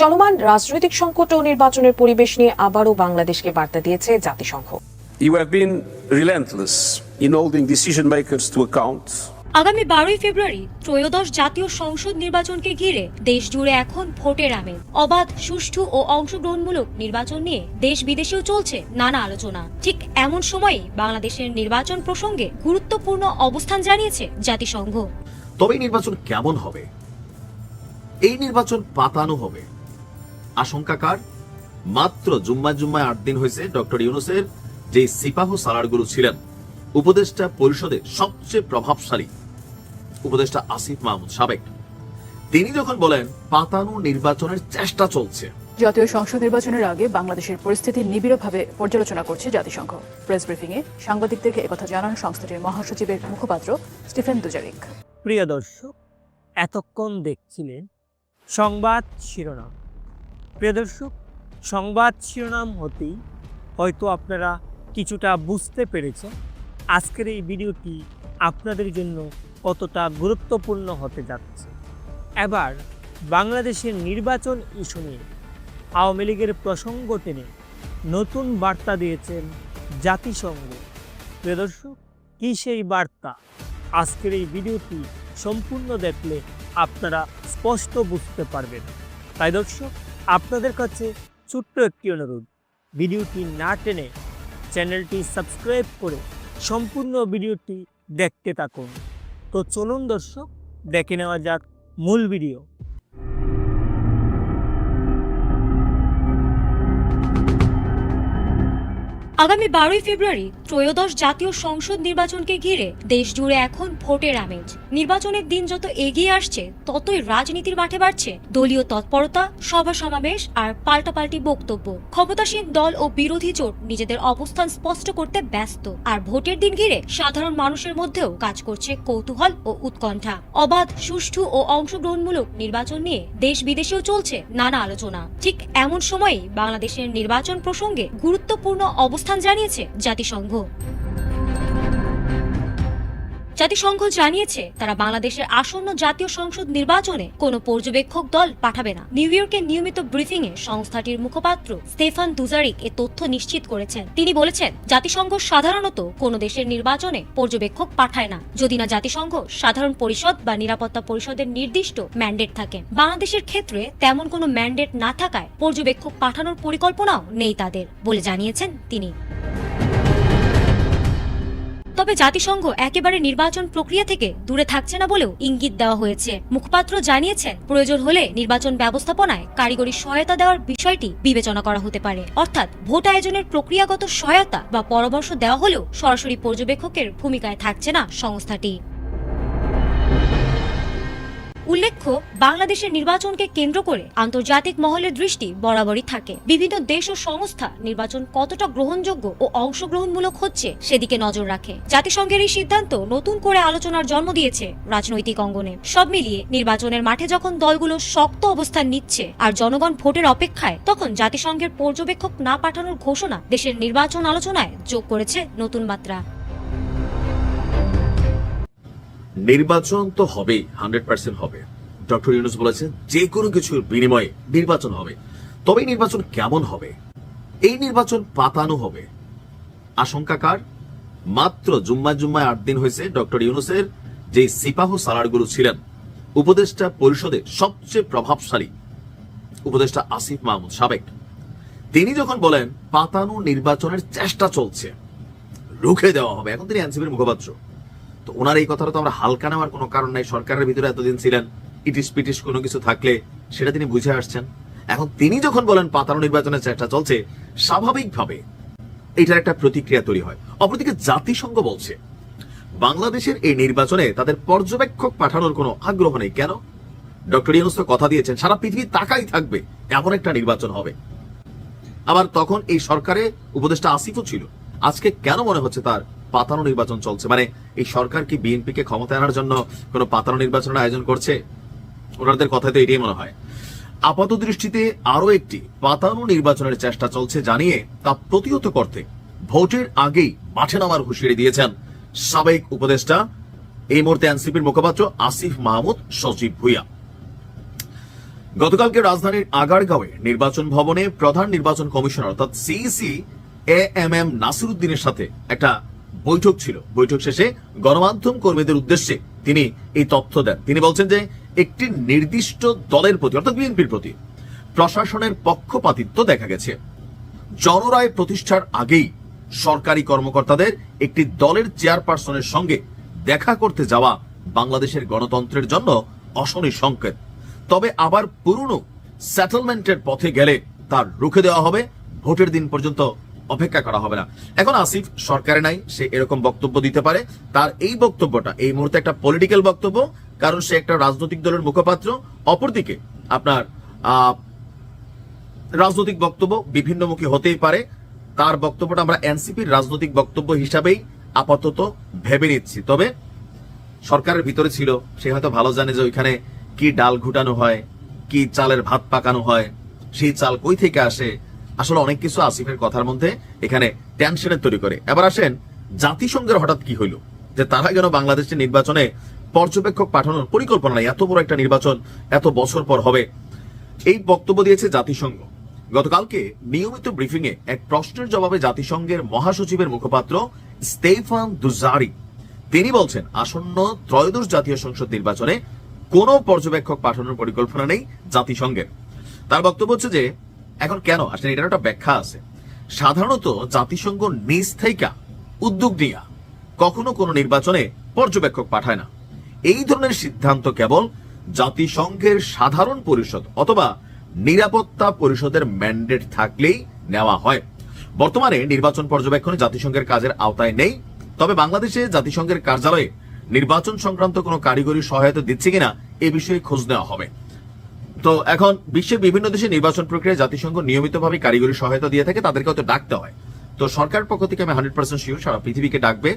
চলমান রাজনৈতিক সংকট ও নির্বাচনের পরিবেশ নিয়ে আবারও বাংলাদেশকে বার্তা দিয়েছে জাতিসংঘ। You have been relentless in holding decision makers to account. আগামী বারোই ফেব্রুয়ারি ত্রয়োদশ জাতীয় সংসদ নির্বাচনকে ঘিরে দেশ জুড়ে এখন ভোটের আমেজ। অবাধ সুষ্ঠু ও অংশগ্রহণমূলক নির্বাচন নিয়ে দেশ বিদেশেও চলছে নানা আলোচনা। ঠিক এমন সময়েই বাংলাদেশের নির্বাচন প্রসঙ্গে গুরুত্বপূর্ণ অবস্থান জানিয়েছে জাতিসংঘ। তবে নির্বাচন কেমন হবে? এই নির্বাচন পাতানো হবে। আশঙ্কাকার মাত্র জুম্মা জুম্মায় আট দিন হয়েছে ডক্টর ইউনুসের যে সিপাহ সালারগুলো ছিলেন। উপদেষ্টা পরিষদে সবচেয়ে প্রভাবশালী উপদেষ্টা আসিফ মাহমুদ সাবেক। তিনি যখন বলেন পাতানো নির্বাচনের চেষ্টা চলছে। জাতীয় সংসদ নির্বাচনের আগে বাংলাদেশের পরিস্থিতি নিবিড়ভাবে পর্যালোচনা করছে জাতিসংঘ। প্রেস ব্রিফিংয়ে সাংবাদিকদেরকে একথা জানান সংস্থাটির মহাসচিবের মুখপাত্র স্টিফেন দুজারিক। প্রিয় দর্শক এতক্ষণ দেখছিলেন সংবাদ শিরোনাম। প্রিয় দর্শক, সংবাদ শিরোনাম হতেই হয়তো আপনারা কিছুটা বুঝতে পেরেছেন আজকের এই ভিডিওটি আপনাদের জন্য কতটা গুরুত্বপূর্ণ হতে যাচ্ছে। এবার বাংলাদেশের নির্বাচন ইস্যু নিয়ে আওয়ামী লীগের প্রসঙ্গ টেনে নতুন বার্তা দিয়েছেন জাতিসংঘ। প্রিয় দর্শক, কী সেই বার্তা? আজকের এই ভিডিওটি সম্পূর্ণ দেখলে আপনারা স্পষ্ট বুঝতে পারবেন। তাই দর্শক আপনাদের কাছে ছোট্ট একটি অনুরোধ। ভিডিওটি না টেনে চ্যানেলটি সাবস্ক্রাইব করে সম্পূর্ণ ভিডিওটি দেখতে থাকুন। তো চলুন দর্শক, দেখে নেওয়া যাক মূল ভিডিও। আগামী বারোই ফেব্রুয়ারি ত্রয়োদশ জাতীয় সংসদ নির্বাচনকে ঘিরে দেশ জুড়ে এখন ভোটের আমেজ। নির্বাচনের দিন যত এগিয়ে আসছে, ততই রাজনীতির মাঠে বাড়ছে দলীয় তৎপরতা, সভা সমাবেশ আর পাল্টাপাল্টি বক্তব্য। ক্ষমতাসীন দল ও বিরোধী জোট নিজেদের অবস্থান স্পষ্ট করতে ব্যস্ত। আর ভোটের দিন ঘিরে সাধারণ মানুষের মধ্যেও কাজ করছে কৌতূহল ও উৎকণ্ঠা। অবাধ, সুষ্ঠু ও অংশগ্রহণমূলক নির্বাচন নিয়ে দেশ বিদেশেও চলছে নানা আলোচনা। ঠিক এমন সময়েই বাংলাদেশের নির্বাচন প্রসঙ্গে গুরুত্বপূর্ণ অবস্থান জানিয়েছে জাতিসংঘ। জাতিসংঘ জানিয়েছে, তারা বাংলাদেশের আসন্ন জাতীয় সংসদ নির্বাচনে কোনো পর্যবেক্ষক দল পাঠাবে না। নিউ ইয়র্কের নিয়মিত ব্রিফিং এ সংস্থাটির মুখপাত্র স্টেফান দুজারিক এ তথ্য নিশ্চিত করেছেন। তিনি বলেছেন, জাতিসংঘ সাধারণত কোনো দেশের নির্বাচনে পর্যবেক্ষক পাঠায় না। যদি না জাতিসংঘ, সাধারণ পরিষদ বা নিরাপত্তা পরিষদের নির্দিষ্ট ম্যান্ডেট থাকে। বাংলাদেশের ক্ষেত্রে তেমন কোনো ম্যান্ডেট না থাকায় পর্যবেক্ষক পাঠানোর পরিকল্পনাও নেই তাদের, বলে জানিয়েছেন তিনি। তবে জাতিসংঘ একেবারে নির্বাচন প্রক্রিয়া থেকে দূরে থাকছে না বলেও ইঙ্গিত দেওয়া হয়েছে। মুখপাত্র জানিয়েছেন, প্রয়োজন হলে নির্বাচন ব্যবস্থাপনায় কারিগরি সহায়তা দেওয়ার বিষয়টি বিবেচনা করা হতে পারে। অর্থাৎ ভোট আয়োজনের প্রক্রিয়াগত সহায়তা বা পরামর্শ দেওয়া হলেও সরাসরি পর্যবেক্ষকের ভূমিকায় থাকছে না সংস্থাটি। উল্লেখ্য, বাংলাদেশের নির্বাচনকে কেন্দ্র করে আন্তর্জাতিক মহলের দৃষ্টি বরাবরই থাকে। বিভিন্ন দেশ ও সংস্থা নির্বাচন কতটা গ্রহণযোগ্য ও অংশগ্রহণমূলক হচ্ছে সেদিকে নজর রাখে। জাতিসংঘের এই সিদ্ধান্ত নতুন করে আলোচনার জন্ম দিয়েছে রাজনৈতিক অঙ্গনে। সব মিলিয়ে নির্বাচনের মাঠে যখন দলগুলো শক্ত অবস্থান নিচ্ছে আর জনগণ ভোটের অপেক্ষায়, তখন জাতিসংঘের পর্যবেক্ষক না পাঠানোর ঘোষণা দেশের নির্বাচন আলোচনায় যোগ করেছে নতুন মাত্রা। নির্বাচন তো হবে হান্ড্রেড পার্সেন্ট হবে। ডক্টর ইউনুস বলেছেন, যে কোনো কিছুর বিনিময়ে নির্বাচন হবে। তবে নির্বাচন কেমন হবে? এই নির্বাচন পাতানো হবে। আশঙ্কা কার? মাত্র জুম্মায় জুম্মায় আট দিন হয়েছে ডক্টর ইউনুসের যে সিপাহ সালারগুলো ছিলেন, উপদেষ্টা পরিষদে সবচেয়ে প্রভাবশালী উপদেষ্টা আসিফ মাহমুদ সাবেক। তিনি যখন বলেন, পাতানো নির্বাচনের চেষ্টা চলছে, রুখে দেওয়া হবে। এখন তিনি এনসিপির মুখপাত্র। তো ওনার এই কথাটা তো আমরা হালকা নেওয়ার কোনো কারণ নাই, সরকারের ভিতরে এতদিন ছিলেন, ইটিস পিটিস কোনো কিছু থাকলে সেটা তিনি বুঝে আসছেন। এখন তিনি যখন বলেন পাতানো নির্বাচনের চেষ্টা চলছে, স্বাভাবিকভাবে এটার একটা প্রতিক্রিয়া তৈরি হয়। অপরদিকে জাতিসংঘ বলছে, বাংলাদেশের এই নির্বাচনে তাদের পর্যবেক্ষক পাঠানোর কোনো আগ্রহ নেই। কেন? ডক্টর ইউনুস তো কথা দিয়েছেন, সারা পৃথিবী তাকাই থাকবে, এমন একটা নির্বাচন হবে। আবার তখন এই সরকারে উপদেষ্টা আসিফও ছিল। আজকে কেন মনে হচ্ছে তার পাতানো নির্বাচন চলছে? মানে এই সরকার কি বিএনপি কে ক্ষমতা আনার জন্য কোনো পাতানো নির্বাচনের আয়োজন করছে? ওনাদের কথাতে এটাই মনে হয়। আপাত দৃষ্টিতে আরও একটি পাতানো নির্বাচনের চেষ্টা চলছে জানিয়ে তা প্রতিহত করতে ভোটের আগেই মাঠে নামার হুঁশিয়ারি দিয়েছেন সাবেক উপদেষ্টা, এই মুহূর্তে এনসিপির মুখপাত্র আসিফ মাহমুদ সচিব ভুইয়া। গতকালকে রাজধানীর আগারগাঁওয়ে নির্বাচন ভবনে প্রধান নির্বাচন কমিশনার অর্থাৎ সিইসি এ এম এম নাসিরুদ্দিনের সাথে একটা বৈঠক ছিল। বৈঠক শেষে গণমাধ্যম কর্মীদের উদ্দেশ্যে তিনি এই তথ্য দেন। তিনি বলছেন যে একটি নির্দিষ্ট দলের প্রতি, অর্থাৎ বিএনপির প্রতি, প্রশাসনের পক্ষপাতিত্ব দেখা গেছে। জনরায় প্রতিষ্ঠার আগেই সরকারি কর্মকর্তাদের একটি দলের চেয়ারপারসনের সঙ্গে দেখা করতে যাওয়া বাংলাদেশের গণতন্ত্রের জন্য অশনি সংকেত। তবে আবার পুরনো সেটেলমেন্টের পথে গেলে তার রুখে দেওয়া হবে। ভোটের দিন পর্যন্ত অপেক্ষা করা হবে না। এখন আসিফ সরকারে নাই, সে এরকম বক্তব্য দিতে পারে। তার এই বক্তব্যটা, এই মুহূর্তে একটা পলিটিক্যাল বক্তব্য, কারণ সে একটা রাজনৈতিক দলের মুখপাত্র। অপরদিকে আপনার রাজনৈতিক বক্তব্য বিভিন্নমুখী হতেই পারে। তার বক্তব্যটা আমরা এনসিপির রাজনৈতিক বক্তব্য হিসাবেই আপাতত ভেবে নিচ্ছি। তবে সরকারের ভিতরে ছিল, সে হয়তো ভালো জানে যে ওইখানে কি ডাল ঘুটানো হয়, কি চালের ভাত পাকানো হয়, সেই চাল কই থেকে আসে আসলে অনেক কিছু আসিফের কথার মধ্যে এখানে টেনশনের তৈরি করে। এবার আসেন, জাতিসংঘের হঠাৎ কি হইল? যে তারা কেন বাংলাদেশের নির্বাচনে পর্যবেক্ষক পাঠানোর পরিকল্পনা নাই, এত বড় একটা নির্বাচন, এত বছর পর হবে। এই বক্তব্য দিয়েছে জাতিসংঘ। গতকালকে নিয়মিত ব্রিফিং এ এক প্রশ্নের জবাবে জাতিসংঘের মহাসচিবের মুখপাত্র স্টেফান দুজারি, তিনি বলছেন, আসন্ন ত্রয়োদশ জাতীয় সংসদ নির্বাচনে কোনো পর্যবেক্ষক পাঠানোর পরিকল্পনা নেই জাতিসংঘের। তার বক্তব্য হচ্ছে যে এখন কেন আসলে এটার একটা ব্যাখ্যা আছে? সাধারণত জাতিসংঘ নিজ থেকে উদ্যোগ নিয়া কখনো কোনো নির্বাচনে পর্যবেক্ষক পাঠায় না। এই ধরনের সিদ্ধান্ত কেবল জাতিসংঘের সাধারণ পরিষদ অথবা নিরাপত্তা পরিষদের ম্যান্ডেট থাকলেই নেওয়া হয়। বর্তমানে নির্বাচন পর্যবেক্ষণে জাতিসংঘের কাজের আওতায় নেই, তবে বাংলাদেশে জাতিসংঘের কার্যালয়ে নির্বাচন সংক্রান্ত কোনো কারিগরি সহায়তা দিচ্ছে কিনা এ বিষয়ে খোঁজ নেওয়া হবে। তো এখন বিশ্বের বিভিন্ন দেশে নির্বাচন প্রক্রিয়ায় জাতিসংঘ নিয়মিতভাবে কারিগরি সহায়তা দিয়ে থাকে তাদেরকে হয়তো ডাকতে হয়। তো সরকার পক্ষ থেকে আমি হান্ড্রেড পার্সেন্ট শিওর সারা পৃথিবীকে ডাকবে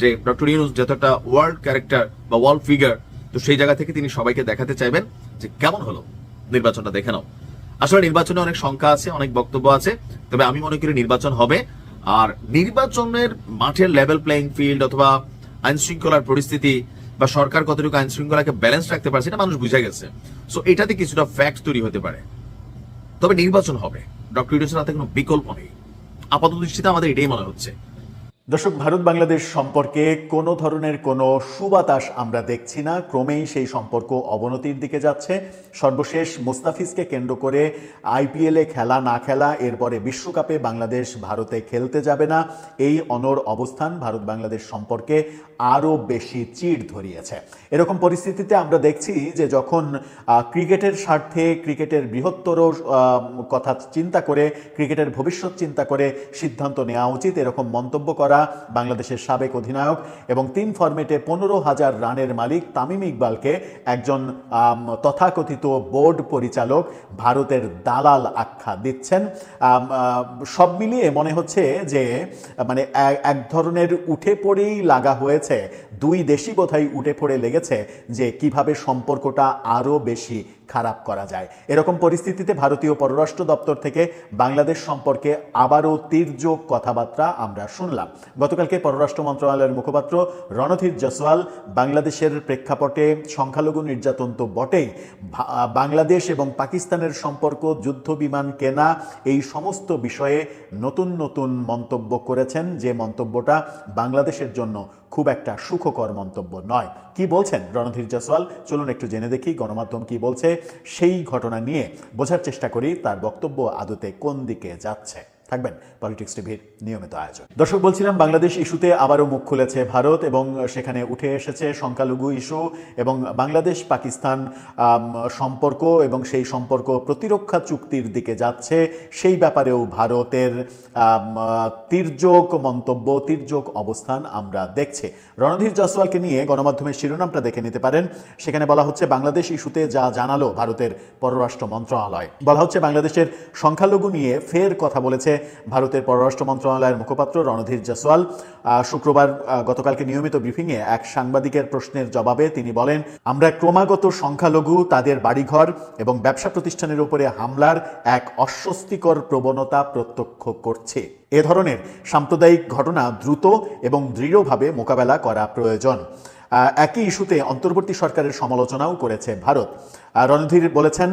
যে ডক্টর ইউনুস যত একটা ওয়ার্ল্ড ক্যারেক্টার বা ওয়ার্ল্ড ফিগার তো সেই জায়গা থেকে তিনি সবাইকে দেখাতে চাইবেন যে কেমন হলো নির্বাচনটা দেখে নাও। আসলে নির্বাচনে অনেক সংখ্যা আছে, অনেক বক্তব্য আছে, তবে আমি মনে করি নির্বাচন হবে। আর নির্বাচনের মাঠের লেভেল প্লেইং ফিল্ড অথবা আইনশৃঙ্খলার পরিস্থিতি বা সরকার কতটুকু আইন শৃঙ্খলাকে ব্যালেন্স রাখতে পারছে এটা মানুষ বুঝে গেছে। সো এটাতে কিছুটা ফ্যাক্ট তৈরি হতে পারে। তবে নির্বাচন হবে। ডক্টর ইউনুসের হাতে কোনো বিকল্প নেই। আপাত দৃষ্টিতে আমাদের এটাই মনে হচ্ছে। দর্শক, ভারত বাংলাদেশ সম্পর্কে কোনো ধরনের কোনো সুবাতাস আমরা দেখছি না। ক্রমেই সেই সম্পর্ক অবনতির দিকে যাচ্ছে। সর্বশেষ মুস্তাফিজকে কেন্দ্র করে আইপিএলে খেলা না খেলা, এরপরে বিশ্বকাপে বাংলাদেশ ভারতে খেলতে যাবে না। এই অনর অবস্থান ভারত বাংলাদেশ সম্পর্কে আরও বেশি চিড় ধরিয়েছে। এরকম পরিস্থিতিতে আমরা দেখছি যে যখন ক্রিকেটের স্বার্থে ক্রিকেটের বৃহত্তর কথা চিন্তা করে, ক্রিকেটের ভবিষ্যৎ চিন্তা করে সিদ্ধান্ত নেওয়া উচিত, এরকম মন্তব্য করা বাংলাদেশের সাবেক অধিনায়ক এবং তিন ফরম্যাটে পনেরো হাজার রানের মালিক তামিম ইকবালকে একজন তথাকথিত বোর্ড পরিচালক ভারতের দালাল আখ্যা দিচ্ছেন। সব মিলিয়ে মনে হচ্ছে যে মানে এক ধরনের উঠে পড়েই লাগা হয়েছে। দুই দেশই বোধহয় উঠে পড়ে লেগেছে যে, কীভাবে সম্পর্কটা আরও বেশি খারাপ করা যায়। এরকম পরিস্থিতিতে ভারতীয় পররাষ্ট্র দপ্তর থেকে বাংলাদেশ সম্পর্কে আবারও তীর্যক কথাবার্তা আমরা শুনলাম। গতকালকে পররাষ্ট্র মন্ত্রণালয়ের মুখপাত্র রণধীর জসওয়াল বাংলাদেশের প্রেক্ষাপটে সংখ্যালঘু নির্যাতন তো বটেই। বাংলাদেশ এবং পাকিস্তানের সম্পর্ক, যুদ্ধ, বিমান, কেনা এই সমস্ত বিষয়ে নতুন নতুন মন্তব্য করেছেন যে মন্তব্যটা বাংলাদেশের জন্য খুব একটা সুখকর মন্তব্য নয়। কি বলছেন রণধীর জয়সওয়াল? চলুন একটু জেনে দেখি গণমাধ্যম কি বলছে। সেই ঘটনা নিয়ে বোঝার চেষ্টা করি, তার বক্তব্য আদতে কোন দিকে যাচ্ছে। থাকবেন পলিটিক্স টিভির নিয়মিত আয়োজন। দর্শক, বলছিলাম বাংলাদেশ ইস্যুতে আবারও মুখ খুলেছে ভারত এবং সেখানে উঠে এসেছে সংখ্যালঘু ইস্যু এবং বাংলাদেশ পাকিস্তান সম্পর্ক এবং সেই সম্পর্ক প্রতিরক্ষা চুক্তির দিকে যাচ্ছে। সেই ব্যাপারেও ভারতের তির্যক মন্তব্য, তির্যক অবস্থান আমরা দেখছি। রণধীর জসওয়ালকে নিয়ে গণমাধ্যমের শিরোনামটা দেখে নিতে পারেন। সেখানে বলা হচ্ছে, বাংলাদেশ ইস্যুতে যা জানালো ভারতের পররাষ্ট্র মন্ত্রণালয়। বলা হচ্ছে, বাংলাদেশের সংখ্যালঘু নিয়ে ফের কথা বলেছে ভারতের পররাষ্ট্র মন্ত্রণালয়ের মুখপাত্র রণধীর জসওয়াল শুক্রবার গতকালকে নিয়মিত ব্রিফিংয়ে এক সাংবাদিকের প্রশ্নের জবাবে তিনি বলেন, আমরা ক্রমাগত সংখ্যালঘু, তাদের বাড়িঘর এবং ব্যবসা প্রতিষ্ঠানের উপরে হামলার এক অস্বস্তিকর প্রবণতা প্রত্যক্ষ করছে। এ ধরনের সাম্প্রদায়িক ঘটনা দ্রুত এবং দৃঢ়ভাবে মোকাবেলা করা প্রয়োজন। একই ইস্যুতে অন্তর্বর্তী সরকারের সমালোচনাও করেছে ভারত। রণধীর বলেছেন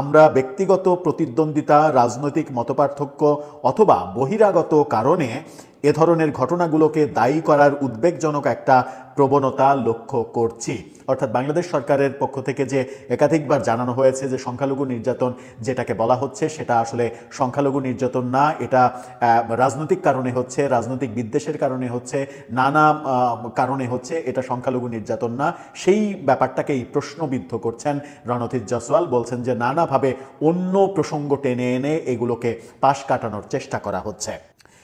আমরা ব্যক্তিগত প্রতিদ্বন্দ্বিতা, রাজনৈতিক মতপার্থক্য অথবা বহিরাগত কারণে এ ধরনের ঘটনাগুলোকে দায়ী করার উদ্বেগজনক একটা প্রবণতা লক্ষ্য করছি। অর্থাৎ বাংলাদেশ সরকারের পক্ষ থেকে যে একাধিকবার জানানো হয়েছে যে সংখ্যালঘু নির্যাতন যেটাকে বলা হচ্ছে, সেটা আসলে সংখ্যালঘু নির্যাতন না, এটা রাজনৈতিক কারণে হচ্ছে, রাজনৈতিক বিদ্বেষের কারণে হচ্ছে, নানা কারণে হচ্ছে এটা সংখ্যালঘু নির্যাতন না। সেই ব্যাপারটাকেই প্রশ্নবিদ্ধ করছেন রণধীর জসওয়াল বলছেন যে নানাভাবে অন্য প্রসঙ্গ টেনে এনে এগুলোকে পাশ কাটানোর চেষ্টা করা হচ্ছে।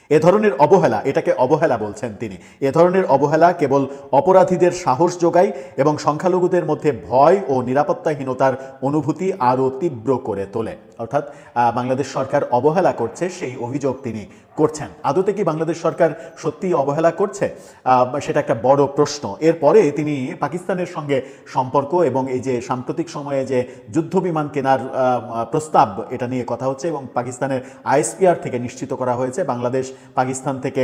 এ ধরনের অবহেলা, এটাকে অবহেলা বলছেন তিনি। এ ধরনের অবহেলা কেবল অপরাধীদের সাহস যোগায় এবং সংখ্যালঘুদের মধ্যে ভয় ও নিরাপত্তাহীনতার অনুভূতি আরও তীব্র করে তোলে। অর্থাৎ বাংলাদেশ সরকার অবহেলা করছে, সেই অভিযোগ তিনি করছেন। আদতে কি বাংলাদেশ সরকার সত্যিই অবহেলা করছে? সেটা একটা বড় প্রশ্ন। এরপরে তিনি পাকিস্তানের সঙ্গে সম্পর্ক এবং এই যে সাম্প্রতিক সময়ে যে যুদ্ধ বিমান কেনার প্রস্তাব, এটা নিয়ে কথা হচ্ছে এবং পাকিস্তানের আইএসপিআর থেকে নিশ্চিত করা হয়েছে। বাংলাদেশ পাকিস্তান থেকে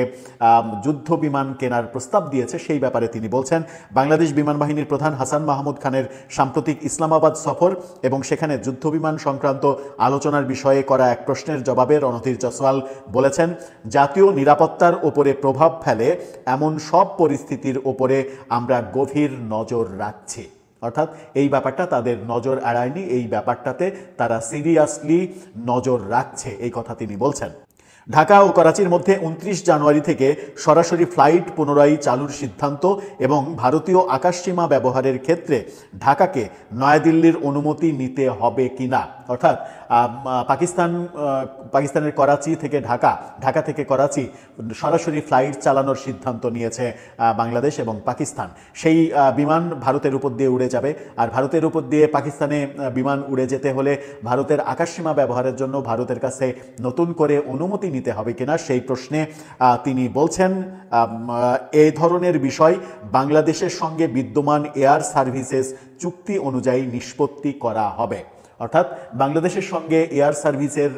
যুদ্ধ বিমান কেনার প্রস্তাব দিয়েছে, সেই ব্যাপারে তিনি বলছেন, বাংলাদেশ বিমান বাহিনীর প্রধান হাসান মাহমুদ খানের সাম্প্রতিক ইসলামাবাদ সফর এবং সেখানে যুদ্ধ বিমান সংক্রান্ত আলোচনার বিষয়ে করা এক প্রশ্নের জবাবে রণধীর জসওয়াল বলেছেন, জাতীয় নিরাপত্তার ওপরে প্রভাব ফেলে এমন সব পরিস্থিতির ওপরে আমরা গভীর নজর রাখছি। অর্থাৎ এই ব্যাপারটা তাদের নজর এড়ায়নি, এই ব্যাপারটাতে তারা সিরিয়াসলি নজর রাখছে, এই কথা তিনি বলছেন। ঢাকা ও করাচির মধ্যে উনত্রিশ জানুয়ারি থেকে সরাসরি ফ্লাইট পুনরায় চালুর সিদ্ধান্ত এবং ভারতীয় আকাশসীমা ব্যবহারের ক্ষেত্রে ঢাকাকে নয়াদিল্লির অনুমতি নিতে হবে কিনা। অর্থাৎ পাকিস্তান পাকিস্তানের করাচি থেকে ঢাকা ঢাকা থেকে করাচি সরাসরি ফ্লাইট চালানোর সিদ্ধান্ত নিয়েছে বাংলাদেশ এবং পাকিস্তান। সেই বিমান ভারতের উপর দিয়ে উড়ে যাবে। আর ভারতের উপর দিয়ে পাকিস্তানে বিমান উড়ে যেতে হলে ভারতের আকাশসীমা ব্যবহারের জন্য ভারতের কাছে নতুন করে অনুমতি নিতে হবে কিনা সেই প্রশ্নে তিনি বলছেন এ ধরনের বিষয় বাংলাদেশের সঙ্গে বিদ্যমান এয়ার সার্ভিসেস চুক্তি অনুযায়ী নিষ্পত্তি করা হবে। অর্থাৎ বাংলাদেশের সঙ্গে এয়ার সার্ভিসের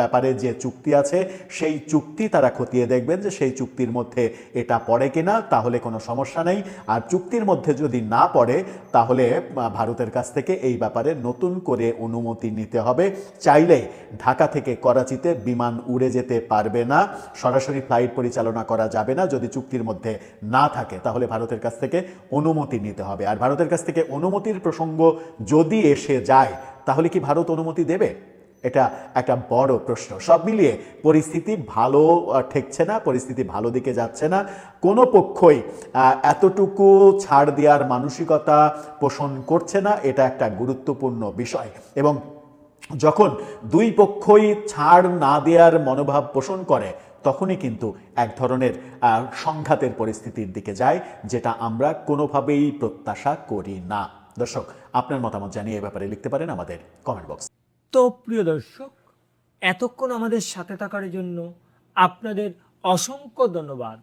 ব্যাপারে যে চুক্তি আছে, সেই চুক্তি তারা খতিয়ে দেখবেন যে সেই চুক্তির মধ্যে এটা পড়ে কিনা, তাহলে কোনো সমস্যা নেই। আর চুক্তির মধ্যে যদি না পড়ে, তাহলে ভারতের কাছ থেকে এই ব্যাপারে নতুন করে অনুমতি নিতে হবে। চাইলে ঢাকা থেকে করাচিতে বিমান উড়ে যেতে পারবে না। সরাসরি ফ্লাইট পরিচালনা করা যাবে না। যদি চুক্তির মধ্যে না থাকে, তাহলে ভারতের কাছ থেকে অনুমতি নিতে হবে। আর ভারতের কাছ থেকে অনুমতির প্রসঙ্গ যদি এসে যায় তাহলে কি ভারত অনুমতি দেবে? এটা একটা বড় প্রশ্ন। সব মিলিয়ে পরিস্থিতি ভালো ঠেকছে না, পরিস্থিতি ভালো দিকে যাচ্ছে না। কোনো পক্ষই এতটুকু ছাড় দেওয়ার মানসিকতা পোষণ করছে না, এটা একটা গুরুত্বপূর্ণ বিষয়। এবং যখন দুই পক্ষই ছাড় না দেওয়ার মনোভাব পোষণ করে, তখনই কিন্তু এক ধরনের সংঘাতের পরিস্থিতির দিকে যায়, যেটা আমরা কোনোভাবেই প্রত্যাশা করি না। দর্শক আপনার মতামত জানিয়ে এ ব্যাপারে লিখতে পারেন আমাদের কমেন্ট বক্স তো প্রিয় দর্শক, এতক্ষণ আমাদের সাথে থাকার জন্য আপনাদের অসংখ্য ধন্যবাদ।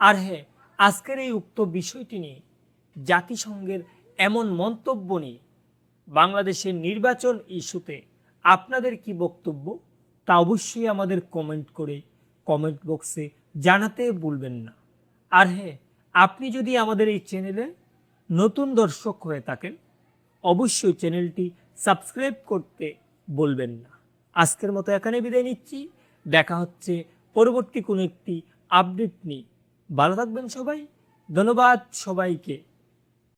আর হ্যাঁ আজকের এই উক্ত বিষয়টি নিয়ে জাতিসংঘের এমন মন্তব্য নিয়ে বাংলাদেশের নির্বাচন ইস্যুতে আপনাদের কি বক্তব্য তা অবশ্যই আমাদের কমেন্ট করে কমেন্ট বক্সে জানাতে ভুলবেন না। আর হ্যাঁ আপনি যদি আমাদের এই চ্যানেলে নতুন দর্শক হয়ে থাকেন অবশ্যই চ্যানেলটি সাবস্ক্রাইব করতে বলবেন না। আজকের মতো এখানে বিদায় নিচ্ছি। দেখা হচ্ছে পরবর্তী কোনো একটি আপডেট নিয়ে। ভালো থাকবেন সবাই। ধন্যবাদ সবাইকে।